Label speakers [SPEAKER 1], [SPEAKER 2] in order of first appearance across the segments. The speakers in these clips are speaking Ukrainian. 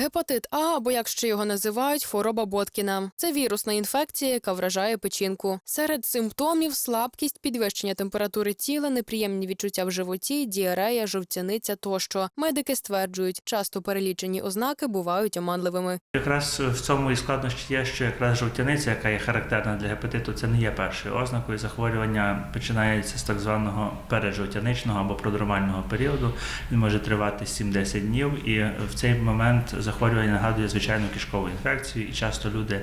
[SPEAKER 1] Гепатит А, або як ще його називають, хвороба Боткіна. Це вірусна інфекція, яка вражає печінку. Серед симптомів слабкість, підвищення температури тіла, неприємні відчуття в животі, діарея, жовтяниця тощо. Медики стверджують, часто перелічені ознаки бувають оманливими.
[SPEAKER 2] Якраз в цьому і складнощі є, що якраз жовтяниця, яка є характерна для гепатиту, це не є першою ознакою. Захворювання починається з так званого переджовтяничного або продромального періоду. Він може тривати 7-10 днів, і в цей момент захворювання нагадує звичайну кишкову інфекцію, і часто люди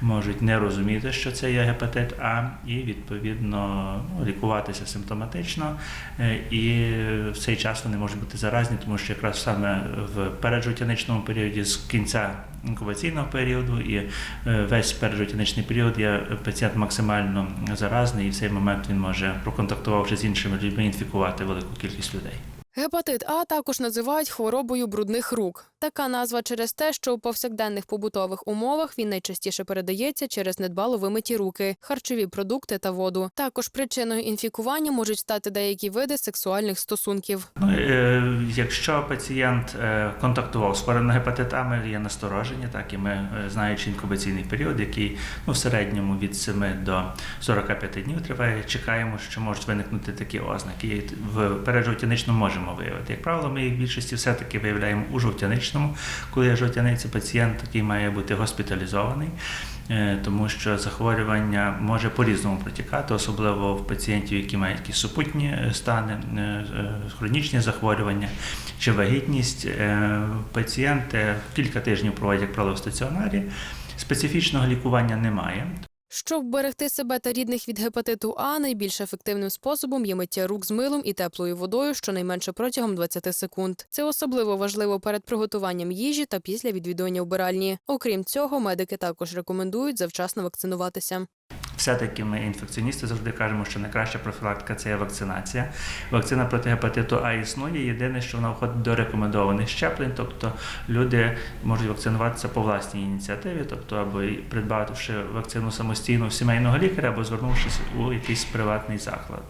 [SPEAKER 2] можуть не розуміти, що це є гепатит А, і відповідно ну, лікуватися симптоматично. Е, І в цей час вони можуть бути заразні, тому що якраз саме в переджовтяничному періоді з кінця інкубаційного періоду і е, весь переджовтяничний період є пацієнт максимально заразний, і в цей момент він може, проконтактувавши з іншими людьми, інфікувати велику кількість людей.
[SPEAKER 1] Гепатит А також називають хворобою брудних рук. Така назва через те, що у повсякденних побутових умовах він найчастіше передається через недбало вимиті руки, харчові продукти та воду. Також причиною інфікування можуть стати деякі види сексуальних стосунків.
[SPEAKER 2] Ну, е, якщо пацієнт е, контактував з хворим на гепатит А, ми є насторожені, так і ми, е, знаючи інкубаційний період, який ну, в середньому від 7 до 45 днів триває, чекаємо, що можуть виникнути такі ознаки. В переджовтяничному можемо виявити. Як правило, ми їх в більшості все-таки виявляємо у жовтяничному, коли є жовтяниця, пацієнт такий має бути госпіталізований. е, Тому що захворювання може по-різному протікати, особливо в пацієнтів, які мають якісь супутні е, стани, е, хронічні захворювання чи вагітність. Пацієнти кілька тижнів проводять як правило в стаціонарі. Специфічного лікування немає.
[SPEAKER 1] Щоб вберегти себе та рідних від гепатиту А, найбільш ефективним способом є миття рук з милом і теплою водою, щонайменше протягом 20 секунд. Це особливо важливо перед приготуванням їжі та після відвідування вбиральні. Окрім цього, медики також рекомендують завчасно вакцинуватися.
[SPEAKER 2] Все-таки ми інфекціоністи завжди кажемо, що найкраща профілактика це є вакцинація. Вакцина проти гепатиту А існує. Єдине, що вона входить до рекомендованих щеплень, тобто люди можуть вакцинуватися по власній ініціативі, тобто або придбавши вакцину самостійно у сімейного лікаря, або звернувшись у якийсь приватний заклад.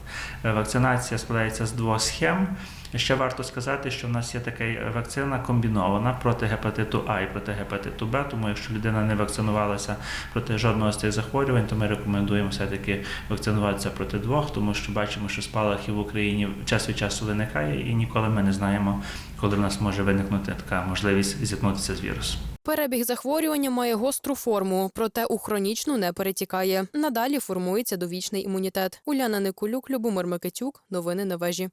[SPEAKER 2] Е, Вакцинація складається з двох схем. Ще варто сказати, що в нас є така вакцина комбінована проти гепатиту А і проти гепатиту Б. Тому якщо людина не вакцинувалася проти жодного з цих захворювань, то ми рекомендуємо все-таки вакцинуватися проти двох, тому що бачимо, що спалахів в Україні час від часу виникає, і ніколи ми не знаємо, коли в нас може виникнути така можливість зіткнутися з вірусом.
[SPEAKER 1] Перебіг захворювання має гостру форму, проте у хронічну не перетікає. Надалі формується довічний імунітет. Уляна Никулюк, Любомир Микитюк. Новини на вежі.